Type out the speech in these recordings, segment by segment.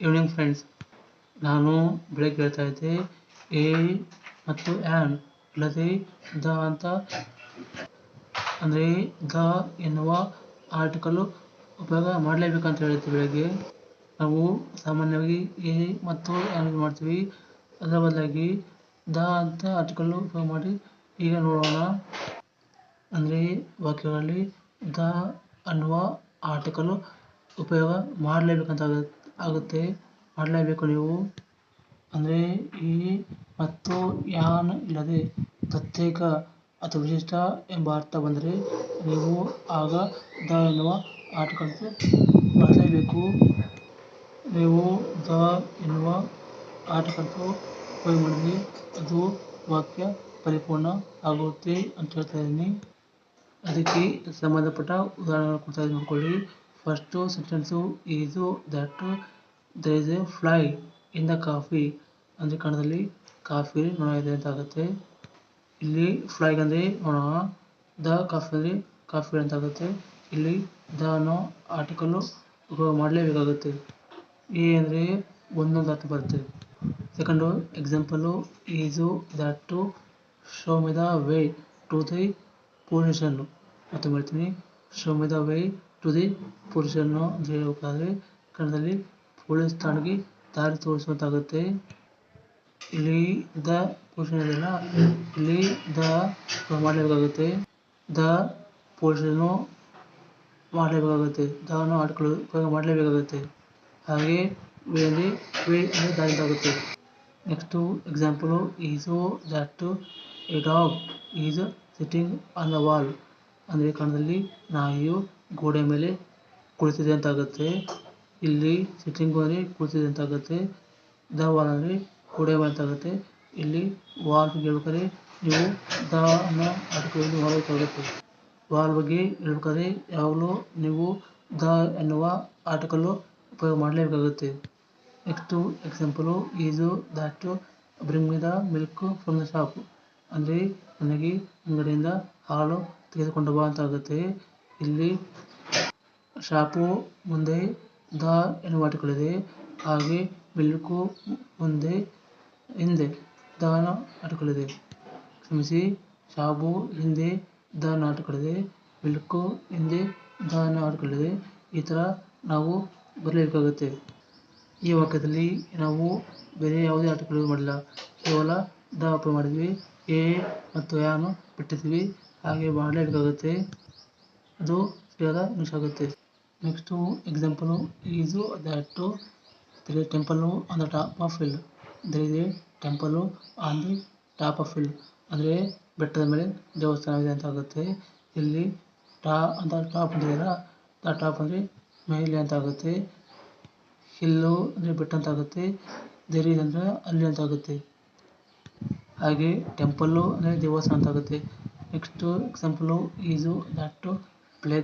Evening friends ನಾನು ಬೆಳಗ್ಗೆ ಹೇಳ್ತಾ ಇದ್ದೆ ಎ ಮತ್ತು ಆನ್ ಅಲ್ಲದೆ ದ ಅಂತ ಅಂದರೆ ದ ಎನ್ನುವ ಆರ್ಟಿಕಲ್ಲು ಉಪಯೋಗ ಮಾಡಲೇಬೇಕಂತ ಹೇಳಿದ್ದೆ ಬೆಳಗ್ಗೆ. ನಾವು ಸಾಮಾನ್ಯವಾಗಿ ಎ ಮತ್ತು ಆ್ಯನ್ ಮಾಡ್ತೀವಿ. ಅದರ ಬದಲಾಗಿ ದ ಅಂತ ಆರ್ಟಿಕಲ್ ಉಪಯೋಗ ಮಾಡಿ ಈಗ ನೋಡೋಣ. ಅಂದರೆ ವಾಕ್ಯಗಳಲ್ಲಿ ದ ಅನ್ನುವ ಆರ್ಟಿಕಲ್ಲು ಉಪಯೋಗ ಮಾಡಲೇಬೇಕಂತ ಆಗುತ್ತೆ. ಮಾಡಲೇಬೇಕು ನೀವು. ಅಂದರೆ ಈ ಮತ್ತು ಯಾನ್ ಇಲ್ಲದೆ ಪ್ರತ್ಯೇಕ ಅಥವಾ ವಿಶಿಷ್ಟ ಎಂಬ ಅರ್ಥ ಬಂದರೆ ನೀವು ಆಗ ದ ಎನ್ನುವ ಆರ್ಟಿಕಲ್ಸ್ ಬಳಸಲೇಬೇಕು ನೀವು ದ ಎನ್ನುವ ಆರ್ಟಿಕಲ್ಸು ಉಪಯೋಗ ಮಾಡಿದರೆ ಅದು ವಾಕ್ಯ ಪರಿಪೂರ್ಣ ಆಗುತ್ತೆ ಅಂತ ಹೇಳ್ತಾ ಇದ್ದೀನಿ. ಅದಕ್ಕೆ ಸಂಬಂಧಪಟ್ಟ ಉದಾಹರಣೆ ಕೊಡ್ತಾ ಇದ್ದೀನಿ ನೋಡ್ಕೊಳ್ಳಿ first sentence is that there is a fly in the coffee ಅಂದರೆ ಕನ್ನಡದಲ್ಲಿ ಕಾಫಿ ನೊಣ ಇದೆ ಅಂತ ಆಗುತ್ತೆ. ಇಲ್ಲಿ ಫ್ಲೈ ಅಂದರೆ ನೊಣ, ದ ಕಾಫಿ ಅಂದರೆ ಕಾಫಿ ಅಂತ ಆಗುತ್ತೆ. ಇಲ್ಲಿ ದ ಅನ್ನೋ ಆರ್ಟಿಕಲ್ಲು ಉಪಯೋಗ ಮಾಡಲೇಬೇಕಾಗುತ್ತೆ. ಎ ಅಂದರೆ ಒಂದೊಂದು ಅರ್ಥ ಬರುತ್ತೆ. Second example is that show me the way to the position ಮತ್ತೆ ಮಾಡ್ತೀನಿ ಶೋ ದ ವೇ ಟು ಪುರುಷರನ್ನು ಹೇಳಬೇಕಾದ್ರೆ ಕನ್ನಡದಲ್ಲಿ ಪೊಲೀಸ್ ಠಾಣೆಗೆ ದಾರಿ ತೋರಿಸುವಂತಾಗುತ್ತೆ. ಇಲ್ಲಿ ದ ಪುರುಷನಿದೆಯಲ್ಲ ಇಲ್ಲಿ ದ ಮಾಡಲೇಬೇಕಾಗುತ್ತೆ. ದ ಪುರುಷನು ಮಾಡಲೇಬೇಕಾಗುತ್ತೆ. ದಾವನ್ನು ಆಡ್ಕೊಳ್ಳೋ ಮಾಡಲೇಬೇಕಾಗುತ್ತೆ. ಹಾಗೆ ವೇಲಿ ವೇ ಅಂದರೆ ದಾರಿ ಆಗುತ್ತೆ next example, is that a dog is sitting on the wall. ಅಂದರೆ ಕನ್ನಡದಲ್ಲಿ ನಾಯಿಯು ಗೋಡೆ ಮೇಲೆ ಕುಳಿತಿದೆ ಅಂತ ಆಗುತ್ತೆ ಇಲ್ಲಿ ಸಿಟ್ಟಿಂಗ್ ಬಾರಿ ಕುಳಿತಿದೆ ಅಂತ ಆಗುತ್ತೆ ದ ವಾಲ್ ಅಂದರೆ ಗೋಡೆ ಮೇಲೆ ಅಂತ ಆಗುತ್ತೆ ಇಲ್ಲಿ ವಾಲ್ ಬಗ್ಗೆ ಹೇಳ್ಬೇಕಾದ್ರೆ ನೀವು ದ ಅನ್ನ ಆರ್ಟಿಕಲ್ ಮಾಡಬೇಕಾಗುತ್ತೆ ವಾಲ್ ಬಗ್ಗೆ ಹೇಳ್ಬೇಕಾದ್ರೆ ಯಾವಾಗಲೂ ನೀವು ದ ಎನ್ನುವ ಆರ್ಟಿಕಲ್ಲು ಉಪಯೋಗ ಮಾಡಲೇಬೇಕಾಗುತ್ತೆ. Next example is that bring me the milk from the shop ಅಂದರೆ ನನಗೆ ಅಂಗಡಿಯಿಂದ ಹಾಲು ತೆಗೆದುಕೊಂಡು ಬಾ ಅಂತ ಆಗುತ್ತೆ ಇಲ್ಲಿ ಶಾಪು ಮುಂದೆ ದ ಎನ್ನುವ ಇದೆ ಹಾಗೆ ಮಿಲ್ಕು ಮುಂದೆ ಹಿಂದೆ ದ ಆರ್ಟಿಕಲ್ ಇದೆ ಕ್ಷಮಿಸಿ, ಶಾಪು ಹಿಂದೆ ದ ಆರ್ಟಿಕಲ್ ಇದೆ ಮಿಲ್ಕು ಹಿಂದೆ ದ ಆರ್ಟಿಕಲ್ ಇದೆ ಈ ಥರ ನಾವು ಬರಲೇಬೇಕಾಗುತ್ತೆ ಈ ವಾಕ್ಯದಲ್ಲಿ ನಾವು ಬೇರೆ ಯಾವುದೇ ಯೂಸ್ ಮಾಡಿಲ್ಲ. ಕೇವಲ ದ ಉಪಯೋಗ ಮಾಡಿದ್ವಿ, ಎ ಮತ್ತು ಯಾನು ಬಿಟ್ಟಿದ್ವಿ, ಹಾಗೆ ಮಾಡಲೇಬೇಕಾಗುತ್ತೆ. ಅದು ಬೇಗ ಮಿಸ್ ಆಗುತ್ತೆ next example is that there is temple on the top of there is a temple on the top of hill ಅಂದರೆ ಬೆಟ್ಟದ ಮೇಲೆ ದೇವಸ್ಥಾನ ಇದೆ ಅಂತ ಆಗುತ್ತೆ ಇಲ್ಲಿ ಟಾ ಅಂತ ಟಾಪ್ ಇದೆಯಲ್ಲ ದ ಟಾಪ್ ಅಂದರೆ ಮೇಲೆ ಅಂತ ಆಗುತ್ತೆ ಹಿಲ್ಲು ಅಂದರೆ ಬೆಟ್ಟ ಅಂತ ಆಗುತ್ತೆ ದೇರ್ ಅಂದರೆ ಅಲ್ಲಿ ಅಂತ ಆಗುತ್ತೆ ಹಾಗೆ ಟೆಂಪಲ್ಲು ಅಂದರೆ ದೇವಸ್ಥಾನ ಅಂತ ಆಗುತ್ತೆ next example is that play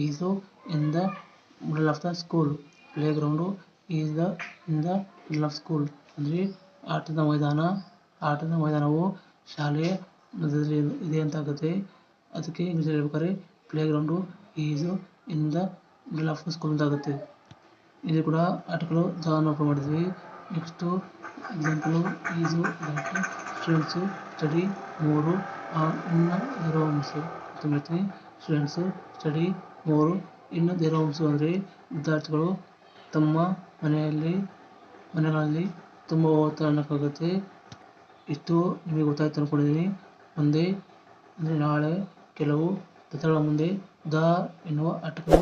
is in middle of the school play ground is the in the middle of school ಅಂದರೆ ಆಟದ ಮೈದಾನ, ಆಟದ ಮೈದಾನವು ಶಾಲೆಯ ಮಧ್ಯದಲ್ಲಿ ಇದೆ ಅಂತ ಆಗುತ್ತೆ. ಅದಕ್ಕೆ ಇಂಗ್ಲೀಷಲ್ಲಿ ಹೇಳ್ಬೇಕಾದ್ರೆ play ground is in the middle of the school ಅಂತ ಆಗುತ್ತೆ. ಇಲ್ಲಿ ಕೂಡ ಆಟಗಳು ಜಾನ್ ಉಪಯೋಗ ಮಾಡಿದ್ವಿ. Next example is students study more in there homes ಅಂತ ಹೇಳ್ತೀನಿ. ಸ್ಟೂಡೆಂಟ್ಸು ಸ್ಟಡಿ ಮೂರು ಇನ್ನು ಹೋಮ್ಸು ಅಂದರೆ ವಿದ್ಯಾರ್ಥಿಗಳು ತಮ್ಮ ಮನೆಯಲ್ಲಿ, ಮನೆಗಳಲ್ಲಿ ತುಂಬ ಓದ್ತಾರೆ ಅನ್ನೋಕ್ಕಾಗುತ್ತೆ ಇಷ್ಟು ನಿಮಗೆ ಗೊತ್ತಾಯ್ತು ಅಂದ್ಕೊಂಡಿದ್ದೀನಿ ಮುಂದೆ, ಅಂದರೆ ನಾಳೆ ಕೆಲವು ಪದಗಳ ಮುಂದೆ ದ ಎನ್ನುವ ಆಟಗಳು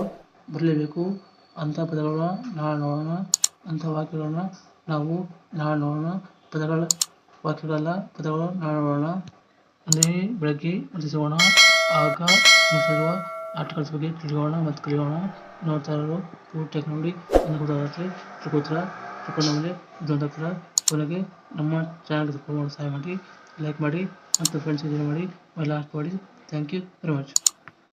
ಬರಲೇಬೇಕು ಅಂಥ ಪದಗಳನ್ನ ನಾಳೆ ನೋಡೋಣ. ಅಂಥ ವಾಕ್ಯಗಳನ್ನ ನಾವು ನಾಳೆ ನೋಡೋಣ. ಪದಗಳ ವಾಕ್ಯಗಳಲ್ಲ, ಪದಗಳು ನಾಳೆ ನೋಡೋಣ. ಅಂದರೆ ಬೆಳಗ್ಗೆ ತಿಳಿಸೋಣ ಆಗ ಮುಗಿಸಿರುವ ಆರ್ಟಿಕಲ್ಸ್ ಬಗ್ಗೆ ತಿಳಿಯೋಣ ಮತ್ತು ಕಲಿಯೋಣ. ನೋಡ್ತಾ ಇರೋರು ಪೂರ್ತಿಯಾಗಿ ನೋಡಿ ನನಗೆ ಗೊತ್ತಾಗುತ್ತೆ ತಿಳ್ಕೊತೀರ ತಿಳ್ಕೊಂಡ ಮೇಲೆ ಕೊನೆಗೆ ನಮ್ಮ ಚಾನಲ್ಗೆ ಸಪೋರ್ಟ್ ಮಾಡಿ ಸಹಾಯ ಮಾಡಿ ಲೈಕ್ ಮಾಡಿ ಮತ್ತು ಫ್ರೆಂಡ್ಸ್ ಶೇರ್ ಮಾಡಿ ಲಾಸ್ಟ್ ಮಾಡಿ ಥ್ಯಾಂಕ್ ಯು ವೆರಿ ಮಚ್